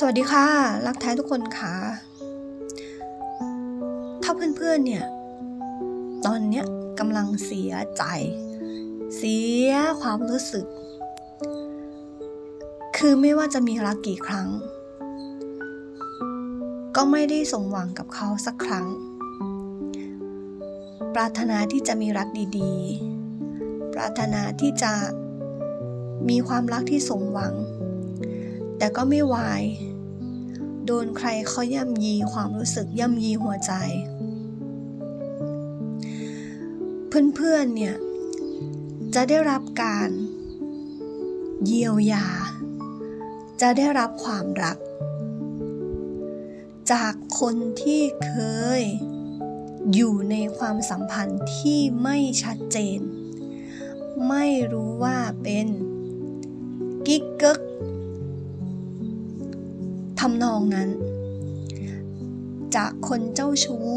สวัสดีค่ะ รักแท้ทุกคนค่ะ ถ้าเพื่อนๆเนี่ย ตอนเนี้ยกำลังเสียใจ เสียความรู้สึก คือไม่ว่าจะมีรักกี่ครั้ง ก็ไม่ได้สมหวังกับเขาสักครั้ง ปรารถนาที่จะมีรักดีๆ ปรารถนาที่จะมีความรักที่สมหวัง แต่ก็ไม่วาย โดนใครเขาย่ำยีความรู้สึกย่ำยีหัวใจ เพื่อนๆเนี่ย จะได้รับการเยียวยา จะได้รับความรัก จากคนที่เคยอยู่ในความสัมพันธ์ที่ไม่ชัดเจน ไม่รู้ว่าเป็นกิ๊กเกิกำนองนั้น จากคนเจ้าชู้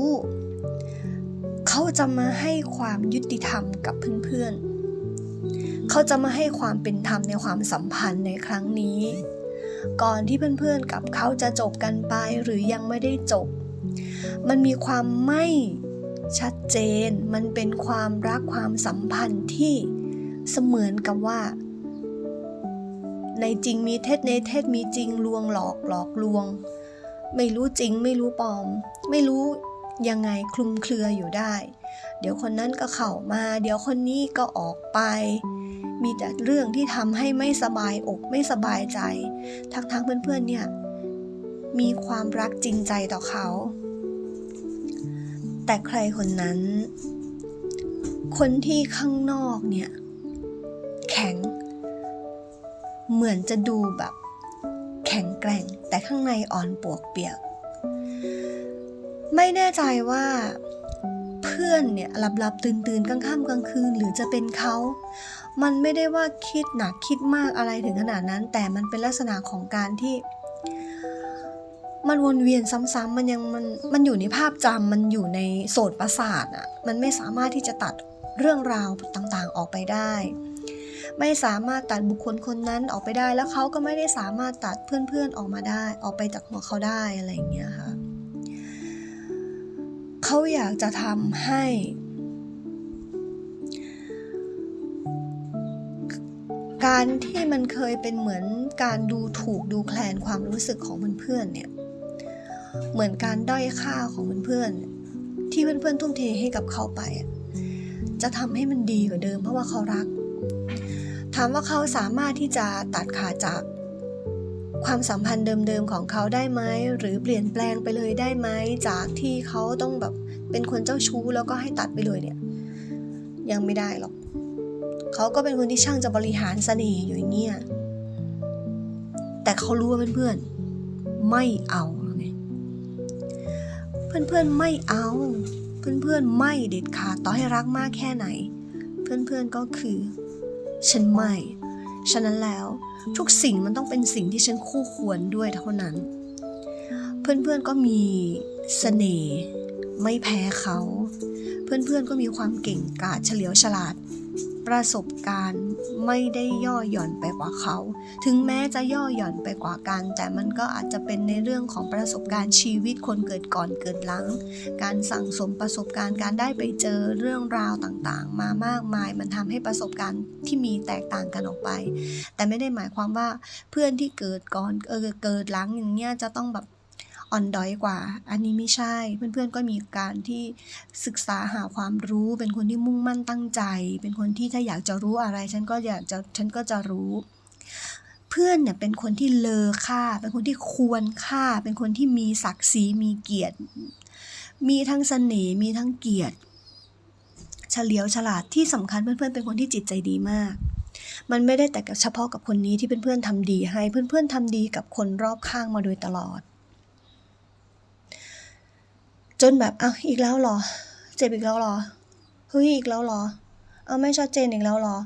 เขาจะมาให้ความยุติธรรมกับเพื่อนๆ เขาจะมาให้ความเป็นธรรมในความสัมพันธ์ในครั้งนี้ ก่อนที่เพื่อนๆกับเขาจะจบกันไปหรือยังไม่ได้จบ มันมีความไม่ชัดเจน มันเป็นความรักความสัมพันธ์ที่เสมือนกับว่า ในจริงมีเท็จในเท็จมีจริงลวงหลอกหลอกลวง ไม่รู้จริงไม่รู้ปลอม ไม่รู้ยังไงคลุมเครืออยู่ได้ เดี๋ยวคนนั้นก็เข้ามา เดี๋ยวคนนี้ก็ออกไป มีแต่เรื่องที่ทำให้ไม่สบายอกไม่สบายใจ ทั้งทั้งๆเพื่อนๆเนี่ยมีความรักจริงใจต่อเขา แต่ใครคนนั้น คนที่ข้างนอกเนี่ย แข็ง เหมือนจะดูแบบแข็งแกร่งแต่ข้างในอ่อนปวกเปียก ไม่แน่ใจว่าเพื่อนเนี่ยหลับหลับตื่นตื่นกลางค่ำกลางคืนหรือจะเป็นเขา มันไม่ได้ว่าคิดหนักคิดมากอะไรถึงขนาดนั้น แต่มันเป็นลักษณะของการที่ มันวนเวียนซ้ำๆมันยังมันมันอยู่ในภาพจำมันอยู่ในโสตประสาทอะมันไม่สามารถที่จะตัดเรื่องราวต่างๆออกไปได้ ไม่สามารถตัดบุคคลคนนั้นออกไปได้ แล้วเขาก็ไม่ได้สามารถตัดเพื่อนๆออกมาได้ ออกไปจากหัวเขาได้อะไรอย่างเงี้ยค่ะเขาอยากจะทำให้ การที่มันเคยเป็นเหมือนการดูถูกดูแคลนความรู้สึกของเพื่อนๆเนี่ยเหมือนการด้อยค่าของเพื่อนๆที่เพื่อนๆทุ่มเทให้กับเขาไป จะทำให้มันดีกว่าเดิมเพราะว่าเขารัก ถามว่าเขาสามารถที่จะตัดขาดจาก ความสัมพันธ์เดิมๆของเขาได้ไหมหรือเปลี่ยนแปลงไปเลยได้ไหมจากที่เขาต้องแบบเป็นคนเจ้าชู้แล้วก็ให้ตัดไปเลยเนี่ย ยังไม่ได้หรอกเขาก็เป็นคนที่ช่างจะบริหารเสน่ห์อยู่อย่างเงี้ยแต่เขารู้ว่าเพื่อนๆไม่เอาไงเพื่อนๆไม่เอา เพื่อนๆไม่เด็ดขาดต่อให้รักมากแค่ไหน เพื่อนๆก็คือ ฉันไม่ ฉะนั้นแล้วทุกสิ่งมันต้องเป็นสิ่งที่ฉันคู่ควรด้วยเท่านั้น เพื่อนๆก็มีเสน่ห์ไม่แพ้เขา เพื่อนๆก็มีความเก่งกาจเฉลียวฉลาด ประสบการณ์ไม่ได้ย่อหย่อนไปกว่าเขา ถึงแม้จะย่อหย่อนไปกว่ากัน แต่มันก็อาจจะเป็นในเรื่องของประสบการณ์ชีวิตคนเกิดก่อนเกิดหลัง การสั่งสมประสบการณ์การได้ไปเจอเรื่องราวต่างๆ มามากมาย มันทำให้ประสบการณ์ที่มีแตกต่างกันออกไป แต่ไม่ได้หมายความว่าเพื่อนที่เกิดก่อนเออเกิดหลังอย่างเงี้ยจะต้องแบบ อ่อนด้อยกว่า อันนี้ไม่ใช่ เพื่อนๆก็มีการที่ศึกษาหาความรู้ เป็นคนที่มุ่งมั่นตั้งใจ เป็นคนที่ถ้าอยากจะรู้อะไร ฉันก็อยากจะฉันก็จะรู้ เพื่อนเนี่ยเป็นคนที่เลอค่า เป็นคนที่ควรค่า เป็นคนที่มีศักดิ์ศรีมีเกียรติ มีทั้งเสน่ห์มีทั้งเกียรติเฉลียวฉลาดที่สำคัญเพื่อนๆเป็นคนที่จิตใจดีมาก มันไม่ได้แต่เฉพาะกับคนนี้ที่เพื่อนๆทำดีให้เพื่อนๆทำดีกับคนรอบข้างมาโดยตลอด จนแบบอ้าวอีกแล้วหรอ เจ็บอีกแล้วหรอเฮ้ยอีกแล้วหรอ เอาไม่ชัดเจนอีกแล้วหรอ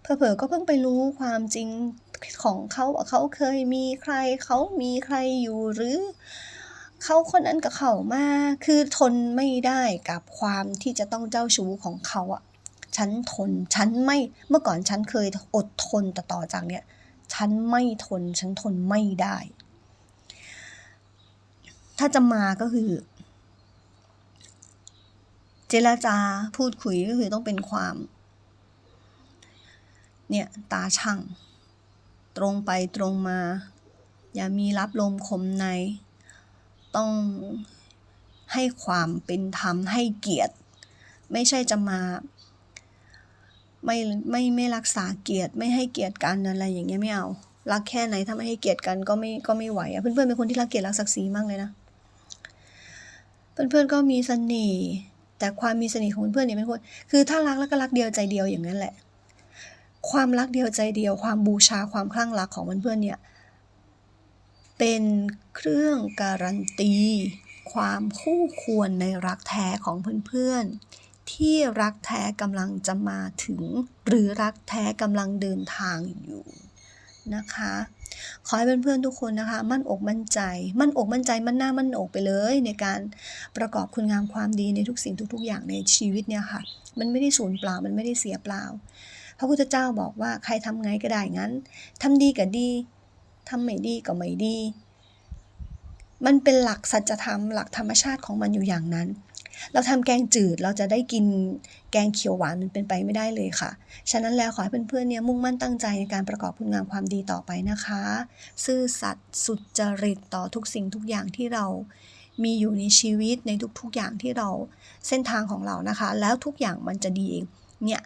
เผลอๆก็เพิ่งไปรู้ความจริงของเขาว่าเขาเคยมีใครเขามีใครอยู่หรือเขาคนนั้นกับเขามาคือทนไม่ได้กับความที่จะต้องเจ้าชู้ของเขาอะฉันทนฉันไม่เมื่อก่อนฉันเคยอดทนแต่ต่อจากเนี้ยฉันไม่ทนฉันทนไม่ได้ ถ้าจะมาก็คือ เจรจาพูดคุยก็คือต้องเป็นความ เนี่ย ตาช่าง ตรงไปตรงมา อย่ามีรับลมคมใน ต้องให้ความเป็นธรรมให้เกียรติ ไม่ใช่จะมาไม่ไม่ไม่รักษาเกียรติไม่ให้เกียรติกันอะไรอย่างเงี้ยไม่เอา รักแค่ไหนถ้าไม่ให้เกียรติกันก็ไม่ก็ไม่ไหวอะเพื่อนๆเป็นคนที่รักเกียรติรักศักดิ์ศรีมากเลยนะ เพื่อนๆก็มีเสน่ห์ แต่ความมีเสน่ห์ของเพื่อนเนี่ยเป็นคน คือถ้ารักแล้วก็รักเดียวใจเดียวอย่างนั้นแหละ ความรักเดียวใจเดียว ความบูชาความคลั่งรักของเพื่อนเนี่ย เป็นเครื่องการันตี ความคู่ควรในรักแท้ของเพื่อนๆ ที่รักแท้กำลังจะมาถึง หรือรักแท้กำลังเดินทางอยู่นะคะ ขอให้เพื่อนๆทุกคนนะคะ มั่นอกมั่นใจ มั่นอกมั่นใจมั่นหน้ามั่นอกไปเลย ในการประกอบคุณงามความดีในทุกสิ่งทุก ๆ อย่างในชีวิตเนี่ยค่ะ มันไม่ได้สูญเปล่ามันไม่ได้เสียเปล่า พระพุทธเจ้าบอกว่าใครทำไงก็ได้งั้นทำดีก็ดีทำไม่ดีก็ไม่ดี มันเป็นหลักสัจธรรมหลักธรรมชาติของมันอยู่อย่างนั้น เราทำแกงจืดเราจะได้กินแกงเขียวหวานมันเป็นไปไม่ได้เลยค่ะ ฉะนั้นแล้วขอให้เพื่อนๆเนี่ยมุ่งมั่นตั้งใจในการประกอบคุณงามความดีต่อไปนะคะ ซื่อสัตย์สุจริตต่อทุกสิ่งทุกอย่างที่เรามีอยู่ในชีวิตในทุกๆอย่างที่เราเส้นทางของเรานะคะ แล้วทุกอย่างมันจะดีเองเนี่ย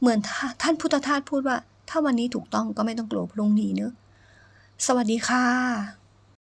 เหมือนท่าท่านพุทธทาสพูดว่า ถ้าวันนี้ถูกต้องก็ไม่ต้องกลัวพรุ่งนี้เนอะสวัสดีค่ะ